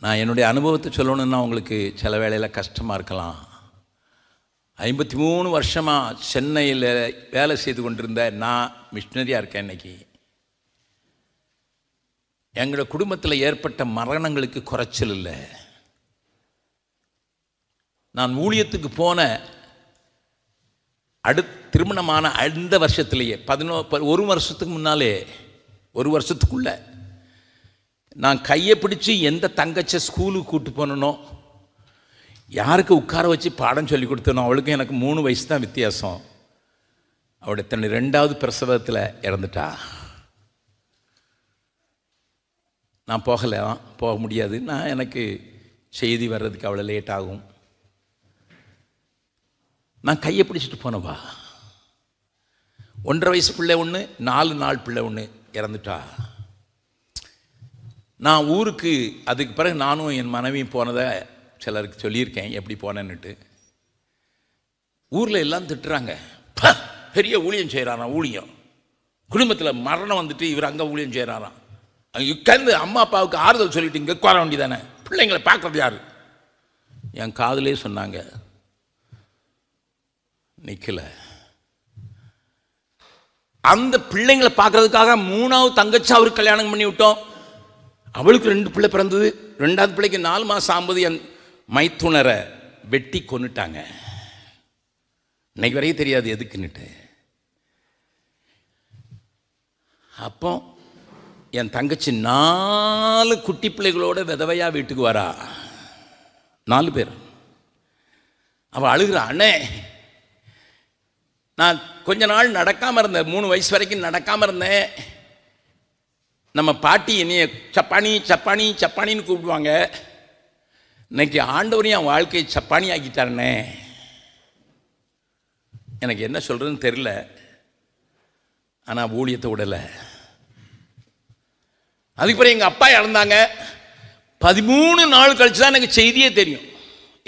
நான் என்னுடைய அனுபவத்தை சொல்லணுன்னா உங்களுக்கு சில வேளையில் கஷ்டமாக இருக்கலாம். ஐம்பத்தி மூணு வருஷமாக சென்னையில் வேலை செய்து கொண்டிருந்த நான் மிஷினரியாக இருக்கேன் இன்னைக்கு. எங்களோட குடும்பத்தில் ஏற்பட்ட மரணங்களுக்கு குறைச்சல் இல்லை. நான் ஊழியத்துக்கு போன அடுத் திருமணமான அந்த வருஷத்துலேயே பதினோ ப- ஒரு வருஷத்துக்கு முன்னாலே ஒரு வருஷத்துக்குள்ளே நான் கையை பிடிச்சி எந்த தங்கச்ச ஸ்கூலுக்கு கூப்பிட்டு போனனோ யாருக்கு உட்கார வச்சு பாடம் சொல்லி கொடுத்தனோ அவளுக்கும் எனக்கு மூணு வயசு தான் வித்தியாசம். அவளுடைய தன்னுடைய ரெண்டாவது பிரசவத்தில் இறந்துட்டா. நான் போகலை போக முடியாது. நான் எனக்கு செய்தி வர்றதுக்கு அவ்வளோ லேட் ஆகும். நான் கையை பிடிச்சிட்டு போனவா? ஒன்றரை வயசு பிள்ளை ஒன்று நாலு நாள் பிள்ளை ஒன்று இறந்துட்டா. நான் ஊருக்கு அதுக்கு பிறகு நானும் என் மனைவியும் போனதை சிலருக்கு சொல்லியிருக்கேன் எப்படி போனேன்னுட்டு. ஊரில் எல்லாம் திட்டுறாங்க. பெரிய ஊழியம் செய்கிறாராம் ஊழியம். குடும்பத்தில் மரணம் வந்துட்டு இவர் அங்கே ஊழியம் செய்கிறாராம் அங்கே அம்மா அப்பாவுக்கு ஆறுதல் சொல்லிட்டு இங்கே உட்கார வேண்டியதானே? பிள்ளைங்களை பார்க்கறது யார்? என் காதலே சொன்னாங்க. நிற்கல அந்த பிள்ளைங்களை பார்க்குறதுக்காக மூணாவது தங்கச்சி அவருக்கு கல்யாணம் பண்ணி விட்டோம். அவளுக்கு ரெண்டு பிள்ளை பிறந்தது. ரெண்டாவது பிள்ளைக்கு நாலு மாதம் ஆகும்போது என் மைத்துணரை வெட்டி கொன்னுட்டாங்க. இன்னைக்கு வரைக்கும் தெரியாது எதுக்குன்னுட்டு. அப்போ என் தங்கச்சி நாலு குட்டி பிள்ளைகளோட விதவையாக வீட்டுக்கு வரா. நாலு பேர். அவள் அழுகிற அண்ணே நான் கொஞ்ச நாள் நடக்காமல் இருந்தேன். மூணு வயசு வரைக்கும் நடக்காமல் இருந்தேன். நம்ம பாட்டி என்னைய சப்பானி சப்பானி சப்பானின்னு கூப்பிடுவாங்க. இன்னைக்கு ஆண்டவரையும் என் வாழ்க்கையை சப்பானி ஆக்கிட்டாருண்ணே எனக்கு என்ன சொல்கிறதுன்னு தெரில ஆனால் ஊழியத்தை விடலை. அதுக்கப்புறம் எங்கள் அப்பா இறந்தாங்க. பதிமூணு நாள் கழிச்சு தான் எனக்கு செய்தியே தெரியும்.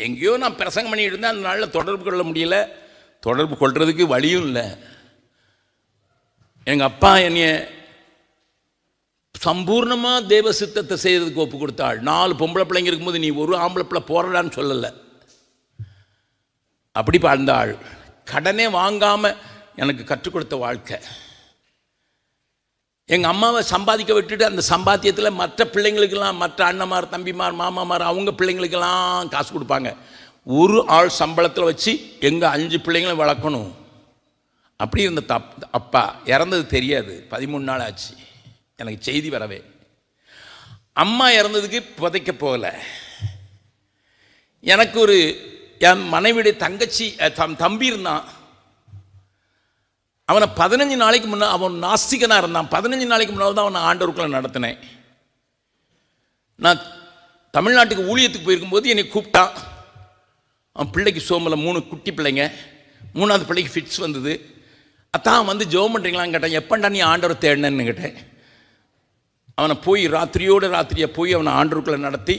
எங்கேயோ நான் பிரசங்கம் பண்ணிட்டு இருந்தேன். அந்த நாளில் தொடர்பு கொள்ள முடியல. தொடர்பு கொள்றதுக்கு வழியும் இல்லை. எங்கள் அப்பா என்னைய சம்பூர்ணமாக தேவ சித்தத்தை செய்கிறதுக்கு ஒப்பு கொடுத்தாள் நாலு பொம்பளை பிள்ளைங்க இருக்கும்போது நீ ஒரு ஆம்பளை பிள்ளை போறடான்னு சொல்லலை. அப்படி வாழ்ந்தாள். கடனே வாங்காமல் எனக்கு கற்றுக் கொடுத்த வாழ்க்கை. எங்கள் அம்மாவை சம்பாதிக்க விட்டுட்டு அந்த சம்பாத்தியத்தில் மற்ற பிள்ளைங்களுக்கெல்லாம் மற்ற அண்ணமார் தம்பிமார் மாமாமார் அவங்க பிள்ளைங்களுக்கெல்லாம் காசு கொடுப்பாங்க. ஒரு ஆள் சம்பளத்தில் வச்சு எங்கள் அஞ்சு பிள்ளைங்களும் வளர்க்கணும். அப்படி இருந்த தப் அப்பா இறந்தது தெரியாது. பதிமூணு நாள் ஆச்சு. எனக்கு செய்தி வரவே. அம்மா இறந்ததுக்கு புதைக்க போகல. எனக்கு ஒரு என் மனைவியுடைய தங்கச்சி தம் தம்பி இருந்தான். அவனை பதினஞ்சு நாளைக்கு முன்னே அவன் நாஸ்திகனாக இருந்தான். பதினஞ்சு நாளைக்கு முன்னால் தான் அவனை ஆண்டவருக்குள்ள நடத்தினேன். நான் தமிழ்நாட்டுக்கு ஊழியத்துக்கு போயிருக்கும்போது என்னை கூப்பிட்டான். அவன் பிள்ளைக்கு சோமில் மூணு குட்டி பிள்ளைங்க. மூணாவது பிள்ளைக்கு ஃபிட்ஸ் வந்தது. அத்தான் வந்து ஜெபம் பண்ணுறீங்களான்னு கேட்டேன். எப்பண்டா நீ ஆண்டவர் தேடினேன்னு கேட்டேன். அவனை போய் ராத்திரியோடு ராத்திரியை போய் அவனை ஆண்டவருக்குள்ளே நடத்தி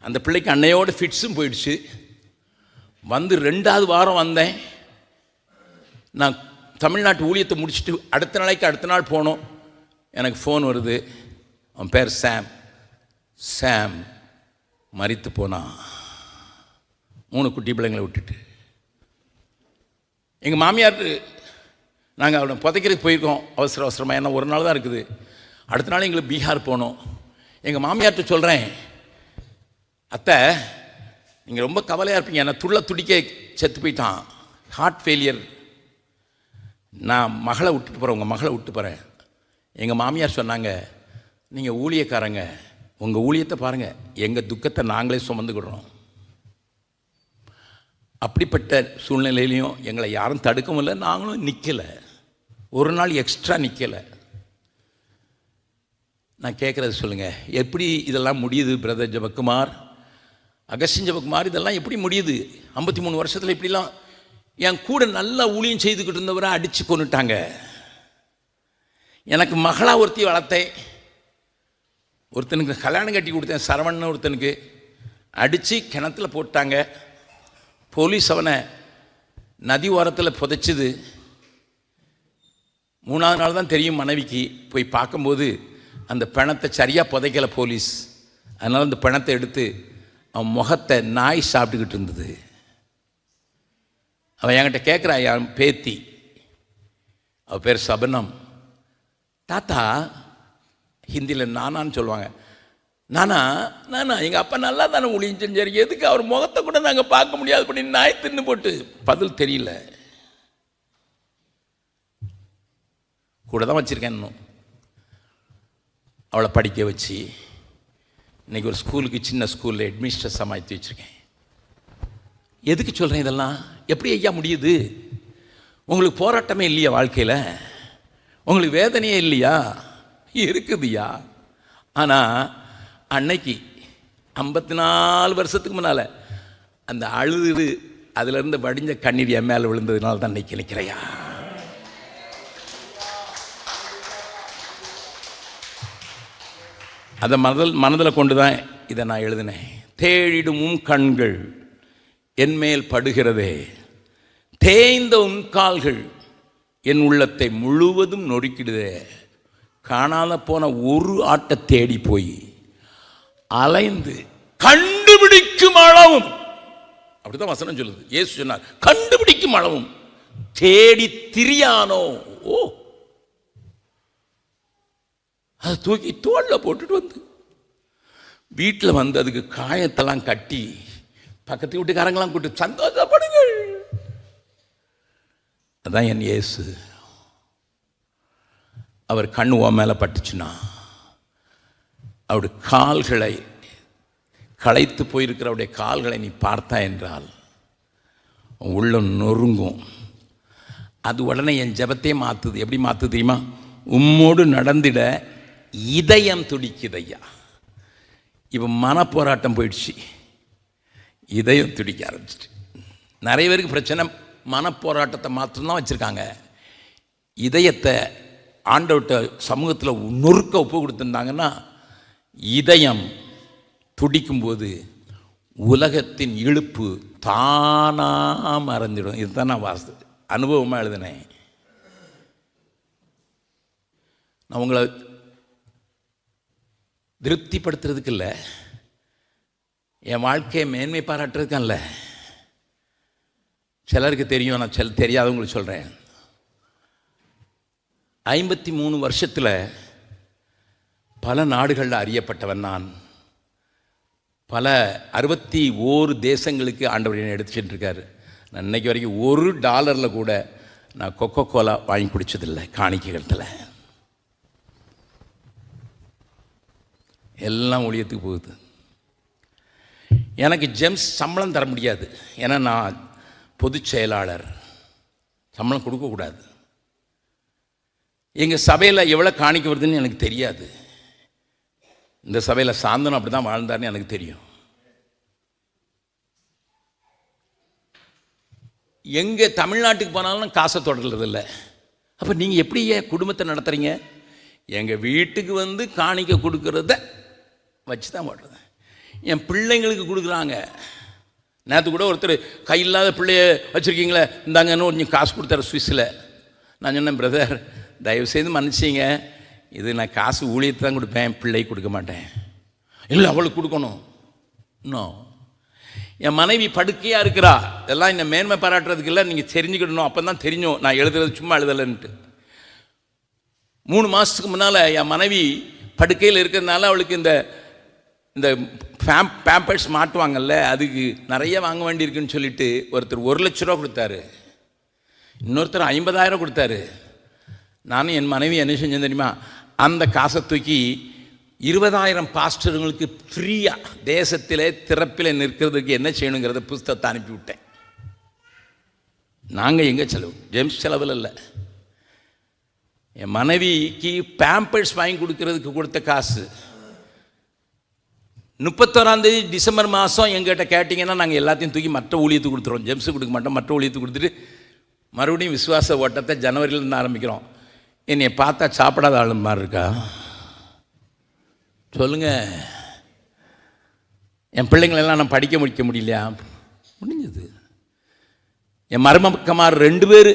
அந்த பிள்ளைக்கு அன்னையோட ஃபிட்ஸும் போயிடுச்சு. வந்து ரெண்டாவது வாரம் வந்தேன். நான் தமிழ்நாட்டு ஊழியத்தை முடிச்சுட்டு அடுத்த நாளைக்கு அடுத்த நாள் போனோம். எனக்கு ஃபோன் வருது. அவன் பேர் சாம். சாம் மறித்து போனான் மூணு குட்டி பிள்ளைங்களை விட்டுட்டு. எங்கள் மாமியார் நாங்கள் அவனை புதைக்கிறதுக்கு போயிருக்கோம். அவசர அவசரமாக ஏன்னா ஒரு நாள் தான் இருக்குது. அடுத்த நாள் எங்களுக்கு பீகார் போனோம் எங்கள் மாமியார்கிட்ட சொல்கிறேன் அத்தை நீங்கள் ரொம்ப கவலையாக இருப்பீங்க. என்னை துள்ள துடிக்க செத்து போயிட்டான். ஹார்ட் ஃபெயிலியர் நான் மகளை விட்டுட்டு போகிறேன் உங்கள் மகளை விட்டு போகிறேன் எங்கள் மாமியார் சொன்னாங்க நீங்கள் ஊழியக்காரங்க. உங்கள் ஊழியத்தை பாருங்கள் எங்கள் துக்கத்தை நாங்களே சுமந்துக்கிடுறோம். அப்படிப்பட்ட சூழ்நிலையிலையும் எங்களை யாரும் தடுக்கவும் இல்லை நாங்களும் நிற்கலை ஒரு நாள் எக்ஸ்ட்ரா நிற்கலை நான் கேட்குறது சொல்லுங்கள் எப்படி இதெல்லாம் முடியுது பிரதர் ஜபக்குமார்? அகஸ்டின் ஜபக்குமார் இதெல்லாம் எப்படி முடியுது? ஐம்பத்தி மூணு வருஷத்தில் இப்படிலாம் என் கூட நல்லா ஊழியம் செய்துக்கிட்டு இருந்தவரை அடித்து கொண்டுட்டாங்க எனக்கு மகளாக ஒருத்தி வளர்த்தேன். ஒருத்தனுக்கு கல்யாணம் கட்டி கொடுத்தேன் சரவணன் ஒருத்தனுக்கு. அடித்து கிணத்துல போட்டாங்க. போலீஸ் அவனை நதி ஓரத்தில் புதைச்சிது. மூணாவது நாள் தான் தெரியும் மனைவிக்கு. போய் பார்க்கும்போது அந்த பிணத்தை சரியாக புதைக்கல போலீஸ். அதனால் அந்த பிணத்தை எடுத்து அவன் முகத்தை நாய் சாப்பிட்டுக்கிட்டு இருந்தது. அவன் என்கிட்ட கேட்குறான் என் பேத்தி. அவ பேர் சபனம். தாத்தா ஹிந்தியில் நானான்னு சொல்லுவாங்க. நானா நானா எங்கள் அப்பா நல்லா தானே ஊழியம் செஞ்சார். எதுக்கு அவர் முகத்தை கூட நாங்கள் பார்க்க முடியாது. பண்ணி நாய் தின்னு போட்டு பதில் தெரியல. கூட தான் வச்சுருக்கேன் இன்னும். அவளை படிக்க வச்சு இன்னைக்கு ஒரு ஸ்கூலுக்கு சின்ன ஸ்கூலில் ஹெட்மிஸ்ட்ரஸாக மாற்றி வச்சுருக்கேன். எதுக்கு சொல்கிறேன் இதெல்லாம்? எப்படி ஐயா முடியுது? உங்களுக்கு போராட்டமே இல்லையா வாழ்க்கையில்? உங்களுக்கு வேதனையே இல்லையா? இருக்குதுயா ஆனால் அன்னைக்கு ஐம்பத்தி நாலு வருஷத்துக்கு முன்னால் அந்த அழுது அதிலிருந்து வடிஞ்ச கண்ணீர் என் மேலே விழுந்ததுனால தான் இன்னைக்கு நிற்கிறையா அதை மனதில் மனதில் கொண்டு தான் இதை நான் எழுதினேன். தேடிடும் கண்கள் என்மேல் படுகிறதே. தேய்ந்த உன் கால்கள் என் உள்ளத்தை முழுவதும் நொறுக்கிடுதே. காணாத போன ஒரு ஆட்டை தேடி போய் அலைந்து கண்டுபிடிக்கும் அளவும். அப்படிதான் வசனம் சொல்லுது. ஏசு சொன்னார் கண்டுபிடிக்கும் அளவும். தேடி திரியானோ? ஓ! அதை தூக்கி தோளில் போட்டுட்டு வந்து. வீட்டில் வந்து அதுக்கு காயத்தெல்லாம் கட்டி பக்கத்து வீட்டுக்காரங்களாம் கூட்டு சந்தோஷப்படுங்கள். அதான் என் இயேசு. அவர் கண் உன் மேலே பட்டுச்சுன்னா அவருடைய கால்களை களைத்து போயிருக்கிற அவருடைய கால்களை நீ பார்த்தா என்றால் உன் உள்ளம் நொறுங்கும். அது உடனே என் ஜபத்தையே மாற்றுது எப்படி மாற்று தெரியுமா? உம்மோடு நடந்திட இதயம் துடிக்குதையா? இப்போ மனப்போராட்டம் போயிடுச்சு. இதயம் துடிக்க ஆரம்பிச்சிட்டு. நிறைய பேருக்கு பிரச்சனை மனப்போராட்டத்தை மாத்திரம்தான் வச்சுருக்காங்க. இதயத்தை ஆண்டவட்ட சமூகத்தில் நொறுக்க ஒப்பு கொடுத்துருந்தாங்கன்னா இதயம் துடிக்கும்போது உலகத்தின் இழுப்பு தானாக மறைஞ்சிடும். இதுதான் நான் வாசு அனுபவமாக எழுதினேன். நான் உங்களை திருப்திப்படுத்துறதுக்கு இல்லை என் வாழ்க்கையை மேன்மை பாராட்டுறதுக்கல்ல சிலருக்கு தெரியும் நான் செல் தெரியாதவங்களுக்கு சொல்கிறேன் ஐம்பத்தி மூணு வருஷத்தில் பல நாடுகளில் அறியப்பட்டவன் நான். பல அறுபத்தி ஓரு தேசங்களுக்கு ஆண்டவர் என்னை எடுத்து சென்றிருக்காரு. நான் இன்னைக்கு வரைக்கும் ஒரு டாலரில் கூட நான் கொக்கோ கோலா வாங்கி குடித்ததில்லை காணிக்கைகளத்தில் எல்லாம் ஒழியத்துக்கு போகுது. எனக்கு ஜெம்ஸ் சம்பளம் தர முடியாது. ஏன்னா நான் பொதுச் செயலாளர். சம்பளம் கொடுக்கக்கூடாது எங்கள் சபையில் எவ்வளோ காணிக்க வருதுன்னு எனக்கு தெரியாது. இந்த சபையில் சாந்தனம் அப்படி தான் வாழ்ந்தார்னு எனக்கு தெரியும். எங்கே தமிழ்நாட்டுக்கு போனாலும் காசை தொடர்றதில்ல. அப்போ நீங்கள் எப்படி ஏன் குடும்பத்தை நடத்துகிறீங்க எங்கள் வீட்டுக்கு வந்து காணிக்க கொடுக்கறத வச்சு தான் போடுறது என் பிள்ளைங்களுக்கு கொடுக்குறாங்க. நேற்று கூட ஒருத்தர் கை இல்லாத பிள்ளைய வச்சுருக்கீங்களே இந்தாங்கன்னு கொஞ்சம் காசு கொடுத்தாரு சுவிஸில். நான் சொன்னேன் பிரதர் தயவுசெய்து மன்னிச்சிங்க. இது நான் காசு ஊழியத்தை தான் கொடுப்பேன் பிள்ளை கொடுக்க மாட்டேன். இல்லை அவளுக்கு கொடுக்கணும். இன்னும் என் மனைவி படுக்கையாக இருக்கிறா. இதெல்லாம் இந்த மேன்மை பாராட்டுறதுக்கு இல்லை நீங்கள் தெரிஞ்சுக்கிடணும். அப்போ தான் தெரிஞ்சோம் நான் எழுதுறது சும்மா எழுதலைன்ட்டு. மூணு மாதத்துக்கு முன்னால் என் மனைவி படுக்கையில் இருக்கிறதுனால அவளுக்கு இந்த இந்த ஃபேம் பேம்பர்ஸ் மாட்டுவாங்கல்ல அதுக்கு நிறைய வாங்க வேண்டியிருக்குன்னு சொல்லிட்டு ஒருத்தர் ஒரு லட்ச ரூபா கொடுத்தாரு. இன்னொருத்தர் ஐம்பதாயிரம் கொடுத்தாரு. நானும் என் மனைவி என்ன செஞ்சேன் தெரியுமா? அந்த காசை தூக்கி இருபதாயிரம் பாஸ்டருங்களுக்கு ஃப்ரீயாக தேசத்திலே திறப்பில் நிற்கிறதுக்கு என்ன செய்யணுங்கிறத புஸ்தகத்தை அனுப்பிவிட்டேன். நாங்கள் எங்கே செலவு? ஜேம்ஸ் செலவில் இல்லை என் மனைவிக்கு பேம்பர்ஸ் வாங்கி கொடுக்கறதுக்கு கொடுத்த காசு முப்பத்தோராந்தேதி டிசம்பர் மாதம் எங்கிட்ட கேட்டிங்கன்னா நாங்கள் எல்லாத்தையும் தூக்கி மற்ற ஊழியத்துக்கு கொடுத்துருவோம். ஜெம்ஸு கொடுக்க மாட்டோம். மற்ற ஊழியத்துக்கு கொடுத்துட்டு மறுபடியும் விசுவாச ஓட்டத்தை ஜனவரியிலேருந்து ஆரம்பிக்கிறோம். என்னை பார்த்தா சாப்பிடாத ஆளு மாதிரி இருக்கா? சொல்லுங்க. என் பிள்ளைங்களெல்லாம் நான் படிக்க முடிக்க முடியலையா? முடிஞ்சது. என் மருமக்கமார் ரெண்டு பேர்.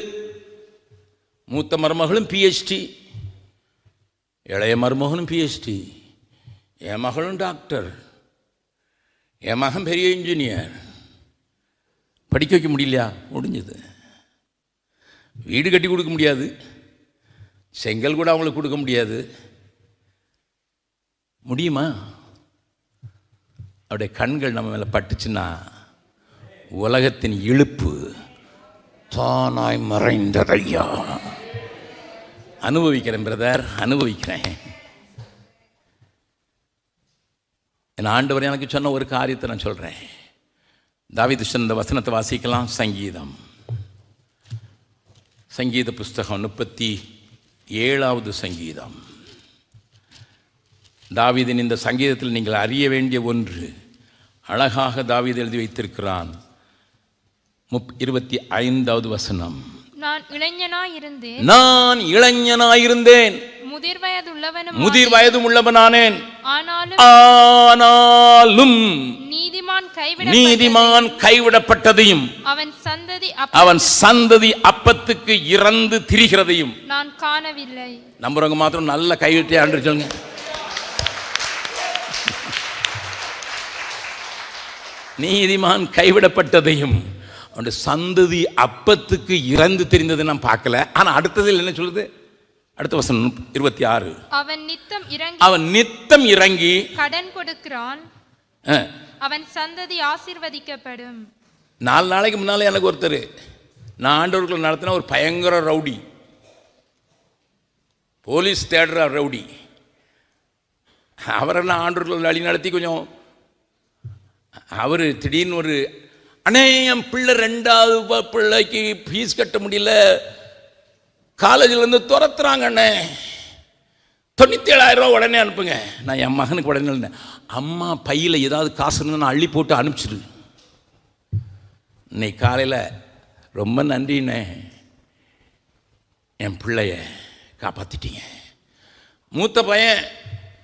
மூத்த மருமகளும் பிஹெச்டி இளைய மருமகனும் பிஹெச்டி என் மகளும் டாக்டர் என் மகன் பெரிய இன்ஜினியர் படிக்க வைக்க முடியலையா? முடிஞ்சது. வீடு கட்டி கொடுக்க முடியாது. செங்கல் கூட அவங்களுக்கு கொடுக்க முடியாது. முடியுமா? அவருடைய கண்கள் நம்ம மேலே பட்டுச்சுன்னா உலகத்தின் இழுப்பு தானாய் மறைந்ததையா? அனுபவிக்கிறேன் பிரதர் அனுபவிக்கிறேன். என் ஆண்டவர் எனக்கு சொன்ன ஒரு காரியத்தை நான் சொல்கிறேன் தாவிது சொன்ன வசனத்தை வாசிக்கலாம். சங்கீதம். சங்கீத புஸ்தகம் முப்பத்தி ஏழாவது சங்கீதம். தாவீதின் இந்த சங்கீதத்தில் நீங்கள் அறிய வேண்டிய ஒன்று அழகாக தாவீது எழுதி வைத்திருக்கிறான். முப் இருபத்தி ஐந்தாவது வசனம். நான் இளைஞனாயிருந்து நான் இளைஞனாயிருந்தேன். முதிர் வயதுள்ளவனும் முதிர் வயதும் உள்ளவனானேன். ஆனாலும் நீதிமான் கைவிடப்பட்டதையும் அவன் சந்ததி அவன் சந்ததி அப்பத்துக்கு இறந்து திரிகிறதையும் நான் காணவில்லை. நம்புறவங்க மாத்திரம் நல்ல கைவிட்டே ஆண்டு சொல்லுங்க. நீதிமான் கைவிடப்பட்டதையும் அவனுடைய சந்ததி அப்பத்துக்கு இறந்து தெரிந்ததை நான் பார்க்கல. ஆனால் அடுத்ததில் என்ன சொல்லுது? அடுத்த வசனம் இருபத்தி ஆறு. அவன் நித்தம் இறங்கி அவன் நித்தம் இறங்கி கடன் கொடுக்கிறான். அவன் சந்ததி ஆசீர்வதிக்கப்படும். நாலு நாளைக்கு முன்னால் எனக்கு ஒருத்தர் நான் ஆண்டவர்களை நடத்தின ஒரு பயங்கர ரவுடி. போலீஸ் தேடுற ரவுடி. அவரை நான் ஆண்டவர்கள் வழி நடத்தி கொஞ்சம் அவர் திடீர்னு ஒரு அண்ணே என் பிள்ளை ரெண்டாவது பிள்ளைக்கு ஃபீஸ் கட்ட முடியல. காலேஜிலேருந்து துரத்துறாங்கண்ணே. தொண்ணூற்றி ஏழாயிரம் ரூபா உடனே அனுப்புங்க. நான் என் மகனுக்கு உடனே இருந்தேன். அம்மா பையில் ஏதாவது காசு இருந்தால் நான் அள்ளி போட்டு அனுப்பிச்சிடு. இன்னைக்கு காலையில் ரொம்ப நன்றிண்ணே. என் பிள்ளைய காப்பாற்றிட்டீங்க மூத்த பையன்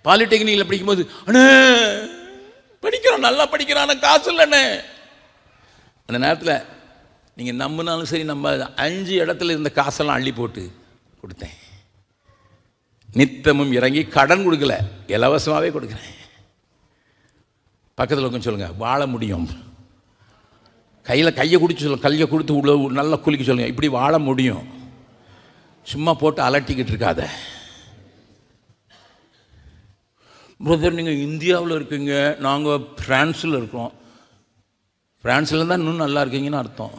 பாலிடெக்னிக்கில் படிக்கும்போது அண்ணே படிக்கிறான் நல்லா படிக்கிறான் காசு இல்லைண்ணே. அந்த நேரத்தில் நீங்கள் நம்பினாலும் சரி நம்ம அஞ்சு இடத்துல இருந்த காசெல்லாம் அள்ளி போட்டு கொடுத்தேன். நித்தமும் இறங்கி கடன் கொடுக்கல இலவசமாகவே கொடுக்குறேன். பக்கத்தில் கொஞ்சம் சொல்லுங்கள் வாழ முடியும். கையில் கையை குடிச்சு சொல்லுங்க கையை கொடுத்து உள்ள நல்லா குளிக்க சொல்லுங்கள் இப்படி வாழ முடியும். சும்மா போட்டு அலட்டிக்கிட்டு இருக்காத. பிரதர் நீங்கள் இந்தியாவில் இருக்கீங்க நாங்கள் ஃப்ரான்ஸில் இருக்கோம். ஃப்ரான்ஸில் தான் இன்னும் நல்லா இருக்கீங்கன்னு அர்த்தம்.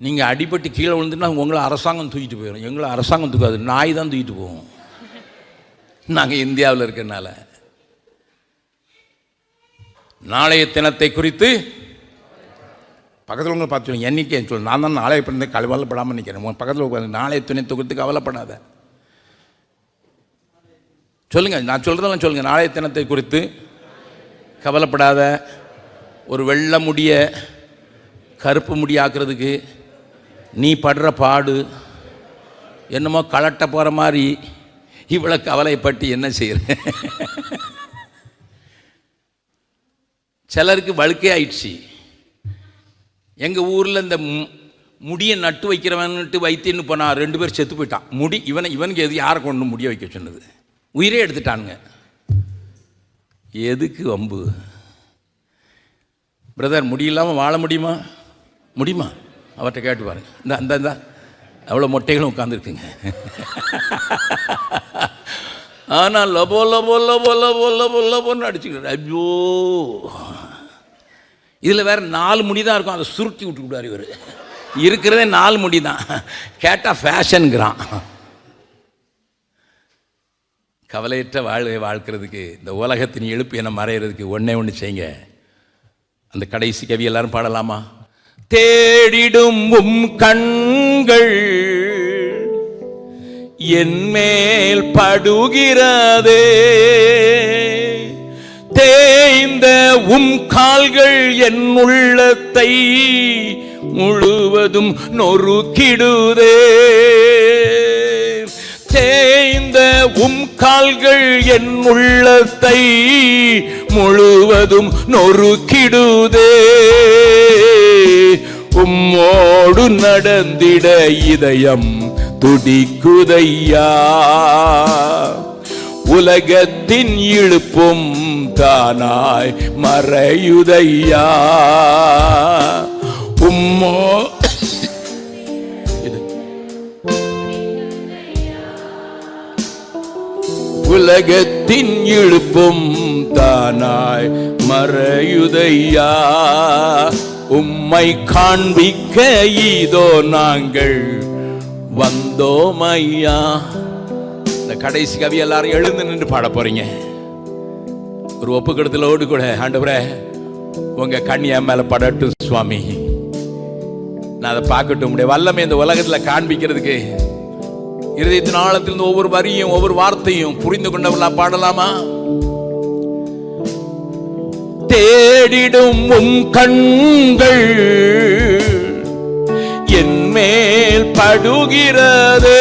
நீங்கள் அடிபட்டு கீழே விழுந்துன்னா உங்களை அரசாங்கம் தூக்கிட்டு போயிடும் எங்களை அரசாங்கம் தூக்காது. நாய் தான் தூக்கிட்டு போவோம் நாங்கள் இந்தியாவில் இருக்கிறனால நாளைய தினத்தை குறித்து பக்கத்தில் உங்களை பார்த்து என்னைக்கு சொல்லு நான் தான் நாளைய பிறந்த கவலைப்படாமல் நிற்கிறேன் உங்கள் பக்கத்தில் உட்காந்து நாளைய துணை குறித்து கவலைப்படாத. சொல்லுங்கள் நான் சொல்கிறதெல்லாம் சொல்லுங்கள் நாளைய தினத்தை குறித்து கவலைப்படாத. ஒரு வெள்ளை முடிய கருப்பு முடியாக்குறதுக்கு நீ படுற பாடு என்னமோ கலட்ட போகிற மாதிரி இவ்வளோ கவலைப்பட்டு என்ன செய்கிற சிலருக்கு வழுக்கே ஆயிடுச்சு. எங்கள் ஊரில் இந்த முடியை நட்டு வைக்கிறவன்ட்டு வைத்தின்னு போனால் ரெண்டு பேர் செத்து போயிட்டான். முடி இவனை இவனுக்கு எது யாரை கொண்டு முடிய வைக்க சொன்னது? உயிரே எடுத்துட்டானுங்க. எதுக்கு வம்பு? பிரதர் முடியில்லாமல் வாழ முடியுமா? முடியுமா? அவர்கிட்ட கேட்டு பாருங்கள் இந்த அந்த இந்த. அவ்வளோ மொட்டைகளும் உட்காந்துருக்குங்க ஆனால் லபோ லபோ லபோ லபோ லபோ லபோன்னு அடிச்சுக்கிட்டு ஐயோ. இதில் வேற நாலு முடி தான் இருக்கும். அதை சுருட்டி விட்டுக்கிட்டார் இவர். இருக்கிறதே நாலு முடி தான். கேட்டால் ஃபேஷனுங்கிறான். கவலையற்ற வாழ்வை வாழ்க்கிறதுக்கு இந்த உலகத்தின் எழுப்பு என மறையிறதுக்கு ஒன்றே ஒன்று செய்யுங்க. அந்த கடைசி கவி எல்லாரும் பாடலாமா? தேடிடும் உம் கண்கள் என் மேல் படுகிறதே. தேய்ந்த உம் கால்கள் என் உள்ளத்தை முழுவதும் நொறுக்கிடுதே. தேய்ந்த உம் கால்கள் என் உள்ளத்தை முழுவதும் நொறுக்கிடுதே. உம்மோடு நடந்திட இதயம் துடிக்குதையா? உலகத்தின் இழுப்பும் தானாய் மறையுதையா? உம்மோ உலகத்தின் இழுப்பும் தானாய் மறையுதையா? உம்மை காண்பிக்க இதோ நாங்கள் வந்தோம் ஐயா இந்த கடைசி கவி எல்லாரும் எழுந்து நின்று பாட போறீங்க. ஒரு ஒப்புக்கடத்திலோடு கூட ஆண்டவரே உங்க கண் என் மேல படட்டும் சுவாமி. நான் அதை பார்க்கட்டும் உடைய வல்லமை இந்த உலகத்துல காண்பிக்கிறதுக்கு. இருதயத்தின் ஆழத்திலிருந்து ஒவ்வொரு வரியும் ஒவ்வொரு வார்த்தையும் புரிந்து கொண்டவர்களா பாடலாமா? தேடிடும் உம் கண்கள் என் மேல் படுகிறதே.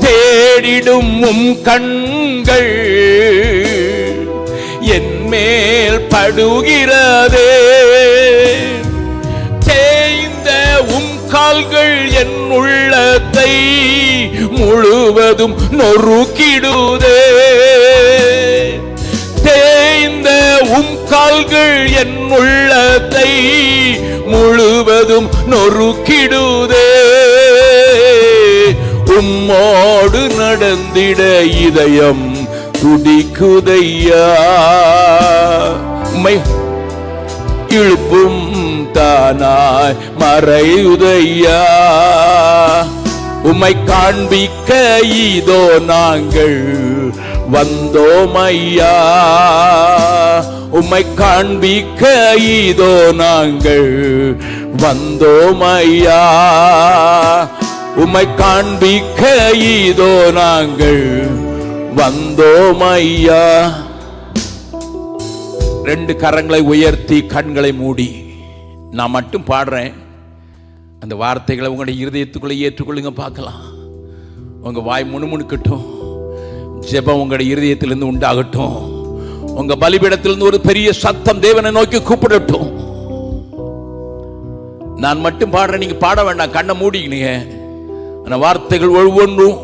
தேடிடும் உம் கண்கள் என் மேல் படுகிறதே. தேய்ந்த உம் கால்கள் என் உள்ளத்தை முழுவதும் நொறுக்கிடுதே. கால்கள் என் உள்ளத்தை முழுவதும் நொறுக்கிடுதே. உம்மோடு நடந்திட இதயம் துடிக்குதையா. உம்மை இழுப்பும் தானாய் மறையுதையா. உம்மை காண்பிக்க இதோ நாங்கள் வந்தோமையா உம்மை காண்பிக்க இதோ நாங்கள் வந்தோம் ஐயா. உம்மை காண்பிக்க இதோ நாங்கள் வந்தோம் ஐயா. ரெண்டு கரங்களை உயர்த்தி கண்களை மூடி. நான் மட்டும் பாடுறேன். அந்த வார்த்தைகளை உங்களுடைய இருதயத்துக்குள்ளே ஏற்றுக்கொள்ளுங்க பார்க்கலாம். உங்கள் வாய் முணுமுணுக்கட்டும். ஜெபம் உங்களுடைய இருதயத்திலிருந்து உண்டாகட்டும். உங்க பலிபீடத்திலிருந்து ஒரு பெரிய சத்தம் தேவனை நோக்கி கூப்பிடட்டும். நான் மட்டும் பாடுறேன் நீங்க பாட வேண்டாம் கண்ணை மூடிக்கினீங்க. அந்த வார்த்தைகள் ஒவ்வொன்றும்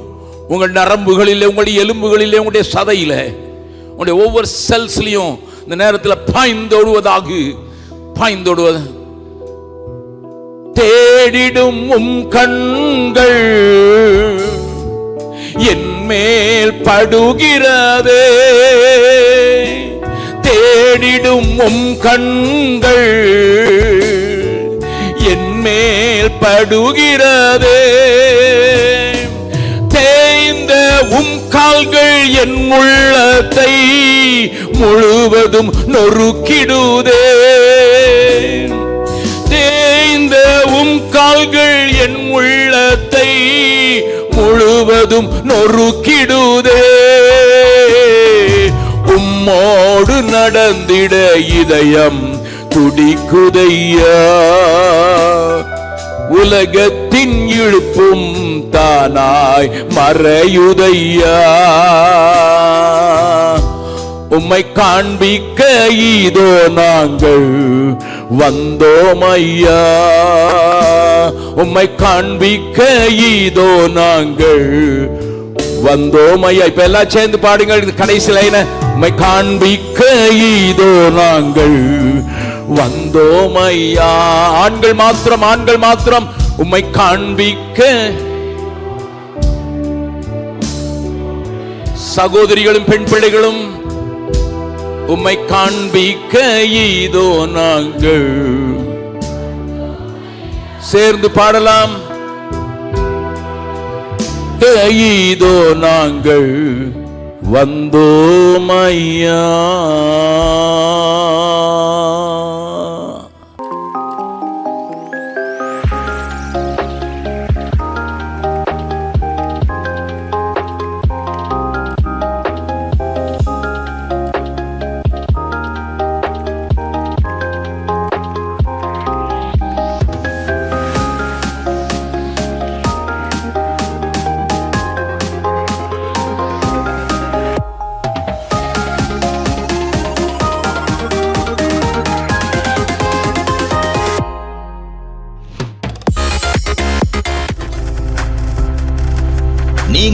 உங்கள் நரம்புகளில் உங்களுடைய எலும்புகளில் உங்களுடைய சதையில உங்களுடைய ஒவ்வொரு செல்ஸ்லையும் இந்த நேரத்தில் பாய்ந்தோடுவதாக பாய்ந்தோடுவது தேடிடும் உம் கண்கள் என் மேல் படுகிறது. தேடிடும் உம் கண்கள் என் மேல் படுகிறது. தேய்ந்த உம் கால்கள் என் உள்ளத்தை முழுவதும் நொறுக்கிடுதே. தேய்ந்த உம் கால்கள் என் முழுவதும் நொறுக்கிடுதே. உம்மோடு நடந்திட இதயம் துடிக்குதையா. உலகத்தின் இழுப்பும் தானாய் மறையுதையா. உம்மை காண்பிக்க இதோ நாங்கள் வந்தோம் ஐயா உம்மை காண்பிக்க இதோ நாங்கள். வந்தோம் ஐயா இப்ப எல்லாம் சேர்ந்து பாடுங்கள் இது கடைசி லைன. உம்மை காண்பிக்க இதோ நாங்கள். வந்தோம் ஐயா ஆண்கள் மாத்திரம் ஆண்கள் மாத்திரம் உம்மை காண்பிக்க. சகோதரிகளும் பெண் பிள்ளைகளும் உம்மை காண்பிக்க இதோ நாங்கள். சேர்ந்து பாடலாம். இதோ நாங்கள். வந்தோமையா